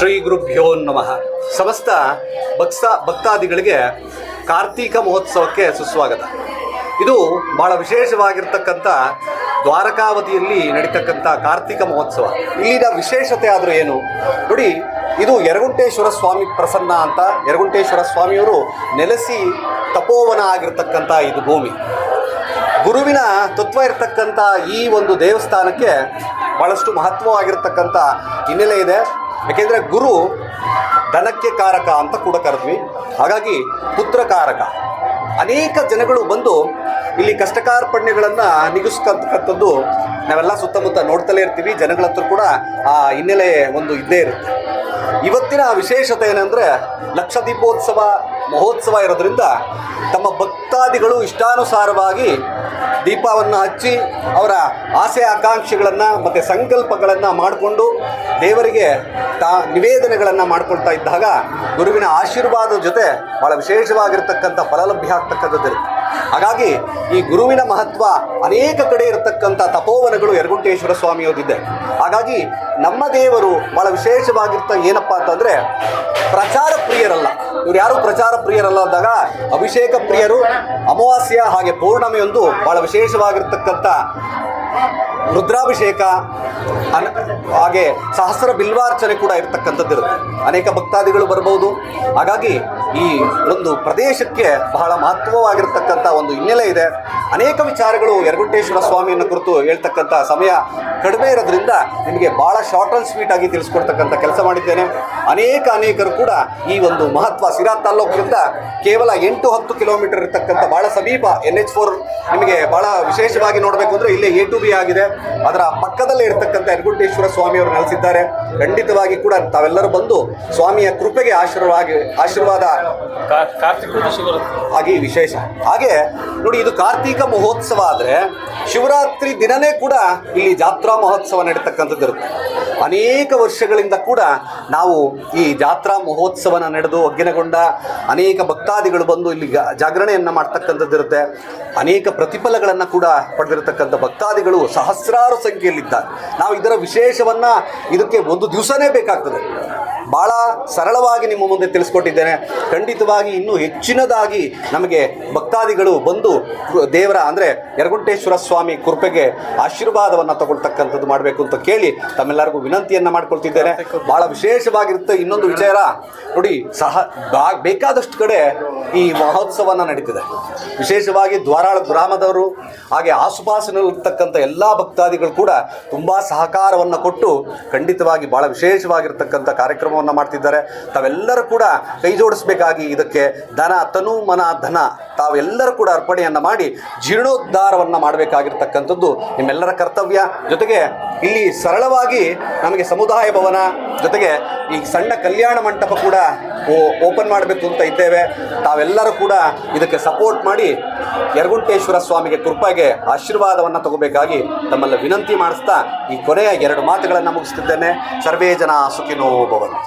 ಶ್ರೀ ಗುರುಭ್ಯೋ ನಮಃ. ಸಮಸ್ತ ಭಕ್ತ ಭಕ್ತಾದಿಗಳಿಗೆ ಕಾರ್ತೀಕ ಮಹೋತ್ಸವಕ್ಕೆ ಸುಸ್ವಾಗತ. ಇದು ಬಹಳ ವಿಶೇಷವಾಗಿರ್ತಕ್ಕಂಥ ದ್ವಾರಕಾವತಿಯಲ್ಲಿ ನಡೀತಕ್ಕಂಥ ಕಾರ್ತಿಕ ಮಹೋತ್ಸವ. ಇಲ್ಲಿನ ವಿಶೇಷತೆ ಆದರೂ ಏನು? ನೋಡಿ, ಇದು ಯರಗುಂಟೇಶ್ವರ ಸ್ವಾಮಿ ಪ್ರಸನ್ನ ಅಂತ ಯರಗುಂಟೇಶ್ವರ ಸ್ವಾಮಿಯವರು ನೆಲೆಸಿ ತಪೋವನ ಆಗಿರ್ತಕ್ಕಂಥ ಇದು ಭೂಮಿ. ಗುರುವಿನ ತತ್ವ ಇರತಕ್ಕಂಥ ಈ ಒಂದು ದೇವಸ್ಥಾನಕ್ಕೆ ಭಾಳಷ್ಟು ಮಹತ್ವವಾಗಿರ್ತಕ್ಕಂಥ ಹಿನ್ನೆಲೆ ಇದೆ. ಯಾಕೆಂದರೆ ಗುರು ಧನಕ್ಕೆ ಕಾರಕ ಅಂತ ಕೂಡ ಕರೆದ್ವಿ. ಹಾಗಾಗಿ ಪುತ್ರ ಕಾರಕ. ಅನೇಕ ಜನಗಳು ಬಂದು ಇಲ್ಲಿ ಕಷ್ಟಕಾರ್ಪಣ್ಯಗಳನ್ನು ನಿಗಿಸ್ಕಂತಕ್ಕಂಥದ್ದು ನಾವೆಲ್ಲ ಸುತ್ತಮುತ್ತ ನೋಡ್ತಲೇ ಇರ್ತೀವಿ. ಜನಗಳ ಹತ್ರ ಕೂಡ ಆ ಹಿನ್ನೆಲೆ ಒಂದು ಇದ್ದೇ ಇರುತ್ತೆ. ಇವತ್ತಿನ ವಿಶೇಷತೆ ಏನಂದರೆ ಲಕ್ಷ ದೀಪೋತ್ಸವ ಮಹೋತ್ಸವ ಇರೋದ್ರಿಂದ ತಮ್ಮ ಭಕ್ತಾದಿಗಳು ಇಷ್ಟಾನುಸಾರವಾಗಿ ದೀಪವನ್ನು ಹಚ್ಚಿ ಅವರ ಆಸೆ ಆಕಾಂಕ್ಷೆಗಳನ್ನು ಮತ್ತು ಸಂಕಲ್ಪಗಳನ್ನು ಮಾಡಿಕೊಂಡು ದೇವರಿಗೆ ತಾ ನಿವೇದನೆಗಳನ್ನು ಮಾಡ್ಕೊಳ್ತಾ ಇದ್ದಾಗ ಗುರುವಿನ ಆಶೀರ್ವಾದದ ಜೊತೆ ಭಾಳ ವಿಶೇಷವಾಗಿರ್ತಕ್ಕಂಥ ಫಲಲಭ್ಯ ಆಗ್ತಕ್ಕಂಥದ್ದಿರುತ್ತೆ ಹಾಗಾಗಿ ಈ ಗುರುವಿನ ಮಹತ್ವ ಅನೇಕ ಕಡೆ ಇರತಕ್ಕಂಥ ತಪೋವನಗಳು ಯರಗುಂಟೇಶ್ವರ ಸ್ವಾಮಿಯವರಿದೆ ಹಾಗಾಗಿ ನಮ್ಮ ದೇವರು ಬಹಳ ವಿಶೇಷವಾಗಿರ್ತ ಏನಪ್ಪ ಅಂತಂದರೆ ಪ್ರಚಾರ ಪ್ರಿಯರಲ್ಲ. ಇವ್ರು ಯಾರು ಪ್ರಚಾರ ಪ್ರಿಯರಲ್ಲ ಅಂದಾಗ ಅಭಿಷೇಕ ಪ್ರಿಯರು, ಅಮಾವಾಸ್ಯ ಹಾಗೆ ಪೂರ್ಣಮೆಯೊಂದು ಬಹಳ ವಿಶೇಷವಾಗಿರ್ತಕ್ಕಂಥ ರುದ್ರಾಭಿಷೇಕ ಅನ ಹಾಗೆ ಸಹಸ್ರ ಬಿಲ್ವಾರ್ಚನೆ ಕೂಡ ಇರತಕ್ಕಂಥದ್ದಿರುತ್ತೆ. ಅನೇಕ ಭಕ್ತಾದಿಗಳು ಬರಬಹುದು ಹಾಗಾಗಿ ಈ ಒಂದು ಪ್ರದೇಶಕ್ಕೆ ಬಹಳ ಮಹತ್ವವಾಗಿರ್ತಕ್ಕಂಥ ಒಂದು ಹಿನ್ನೆಲೆ ಇದೆ. ಅನೇಕ ವಿಚಾರಗಳು ಯರಗುಂಟೇಶ್ವರ ಸ್ವಾಮಿಯನ್ನು ಕುರಿತು ಹೇಳ್ತಕ್ಕಂಥ ಸಮಯ ಕಡಿಮೆ ಇರೋದ್ರಿಂದ ನಿಮಗೆ ಭಾಳ ಶಾರ್ಟ್ ಆ್ಯಂಡ್ ಸ್ವೀಟ್ ಆಗಿ ತಿಳಿಸ್ಕೊಡ್ತಕ್ಕಂಥ ಕೆಲಸ ಮಾಡಿದ್ದೇನೆ. ಅನೇಕ ಅನೇಕರು ಕೂಡ ಈ ಒಂದು ಮಹತ್ವ ಸಿರಾ ತಾಲ್ಲೂಕಿನಿಂದ ಕೇವಲ ಎಂಟು ಹತ್ತು ಕಿಲೋಮೀಟರ್ ಇರತಕ್ಕಂಥ ಭಾಳ ಸಮೀಪ ಎನ್ ಎಚ್ ಫೋರ್ ನಿಮಗೆ ಭಾಳ ವಿಶೇಷವಾಗಿ ನೋಡಬೇಕು ಅಂದರೆ ಇಲ್ಲೇ ಎ ಟು ಬಿ ಆಗಿದೆ. ಅದರ ಪಕ್ಕದಲ್ಲೇ ಇರತಕ್ಕಂಥ ಯರಗುಂಟೇಶ್ವರ ಸ್ವಾಮಿಯವರು ನೆಲೆಸಿದ್ದಾರೆ. ಖಂಡಿತವಾಗಿ ಕೂಡ ತಾವೆಲ್ಲರೂ ಬಂದು ಸ್ವಾಮಿಯ ಕೃಪೆಗೆ ಆಶೀರ್ವಾಗಿ ಆಶೀರ್ವಾದ ಕಾರ್ತಿಕ ಹಾಗೆ ವಿಶೇಷ. ಹಾಗೆ ನೋಡಿ ಇದು ಕಾರ್ತೀಕ ಮಹೋತ್ಸವ ಆದರೆ ಶಿವರಾತ್ರಿ ದಿನನೇ ಕೂಡ ಇಲ್ಲಿ ಜಾತ್ರಾ ಮಹೋತ್ಸವ ನಡೀತಕ್ಕಂಥದ್ದು ಇರುತ್ತೆ. ಅನೇಕ ವರ್ಷಗಳಿಂದ ಕೂಡ ನಾವು ಈ ಜಾತ್ರಾ ಮಹೋತ್ಸವನ ನಡೆದು ಒಗ್ಗಿನಗೊಂಡ ಅನೇಕ ಭಕ್ತಾದಿಗಳು ಬಂದು ಇಲ್ಲಿ ಜಾಗರಣೆಯನ್ನು ಮಾಡ್ತಕ್ಕಂಥದ್ದು ಇರುತ್ತೆ. ಅನೇಕ ಪ್ರತಿಫಲಗಳನ್ನು ಕೂಡ ಪಡೆದಿರತಕ್ಕಂಥ ಭಕ್ತಾದಿಗಳು ಸಹಸ್ರಾರು ಸಂಖ್ಯೆಯಲ್ಲಿದ್ದಾರೆ. ನಾವು ಇದರ ವಿಶೇಷವನ್ನು ಇದಕ್ಕೆ ಒಂದು ದಿವಸನೇ ಬೇಕಾಗ್ತದೆ. ಭಾಳ ಸರಳವಾಗಿ ನಿಮ್ಮ ಮುಂದೆ ತಿಳಿಸ್ಕೊಟ್ಟಿದ್ದೇನೆ. ಖಂಡಿತವಾಗಿ ಇನ್ನೂ ಹೆಚ್ಚಿನದಾಗಿ ನಮಗೆ ಭಕ್ತಾದಿಗಳು ಬಂದು ದೇವರ ಅಂದರೆ ಯರಗುಂಟೇಶ್ವರ ಸ್ವಾಮಿ ಕೃಪೆಗೆ ಆಶೀರ್ವಾದವನ್ನು ತಗೊಳ್ತಕ್ಕಂಥದ್ದು ಮಾಡಬೇಕು ಅಂತ ಕೇಳಿ ತಮ್ಮೆಲ್ಲರಿಗೂ ವಿನಂತಿಯನ್ನು ಮಾಡ್ಕೊಳ್ತಿದ್ದೇನೆ. ಭಾಳ ವಿಶೇಷವಾಗಿರುತ್ತೆ ಇನ್ನೊಂದು ವಿಚಾರ. ನೋಡಿ, ಸಹ ಬೇಕಾದಷ್ಟು ಕಡೆ ಈ ಮಹೋತ್ಸವನ ನಡೀತಿದೆ. ವಿಶೇಷವಾಗಿ ದ್ವಾರಾಳ ಗ್ರಾಮದವರು, ಹಾಗೆ ಆಸುಪಾಸಿನಲ್ಲಿರ್ತಕ್ಕಂಥ ಎಲ್ಲ ಭಕ್ತಾದಿಗಳು ಕೂಡ ತುಂಬ ಸಹಕಾರವನ್ನು ಕೊಟ್ಟು ಖಂಡಿತವಾಗಿ ಭಾಳ ವಿಶೇಷವಾಗಿರ್ತಕ್ಕಂಥ ಕಾರ್ಯಕ್ರಮವನ್ನು ಮಾಡ್ತಿದ್ದಾರೆ. ತಾವೆಲ್ಲರೂ ಕೂಡ ಕೈ ಜೋಡಿಸಬೇಕಾಗಿ ಇದಕ್ಕೆ ಧನ ತನು ಮನ ಧನ. ತಾವೆಲ್ಲರೂ ಕೂಡ ಅರ್ಪಣೆಯನ್ನು ಮಾಡಿ ಜೀರ್ಣೋದ್ಧಾರವನ್ನು ಮಾಡಬೇಕಾಗಿರ್ತಕ್ಕಂಥದ್ದು ನಿಮ್ಮೆಲ್ಲರ ಕರ್ತವ್ಯ. ಜೊತೆಗೆ ಇಲ್ಲಿ ಸರಳವಾಗಿ ನಮಗೆ ಸಮುದಾಯ ಭವನ, ಜೊತೆಗೆ ಈ ಸಣ್ಣ ಕಲ್ಯಾಣ ಮಂಟಪ ಕೂಡ ಓಪನ್ ಮಾಡಬೇಕು ಅಂತ ಇದ್ದೇವೆ. ತಾವೆಲ್ಲರೂ ಕೂಡ ಇದಕ್ಕೆ ಸಪೋರ್ಟ್ ಮಾಡಿ ಯರಗುಂಟೇಶ್ವರ ಸ್ವಾಮಿಗೆ ಕೃಪೆಗೆ ಆಶೀರ್ವಾದವನ್ನು ತಗೋಬೇಕಾಗಿ ತಮ್ಮಲ್ಲಿ ವಿನಂತಿ ಮಾಡಿಸ್ತಾ ಈ ಕೊನೆಯ ಎರಡು ಮಾತುಗಳನ್ನು ಮುಗಿಸ್ತಿದ್ದೇನೆ. ಸರ್ವೇ ಜನ ಸುಖಿನೋ ಭವಂತು.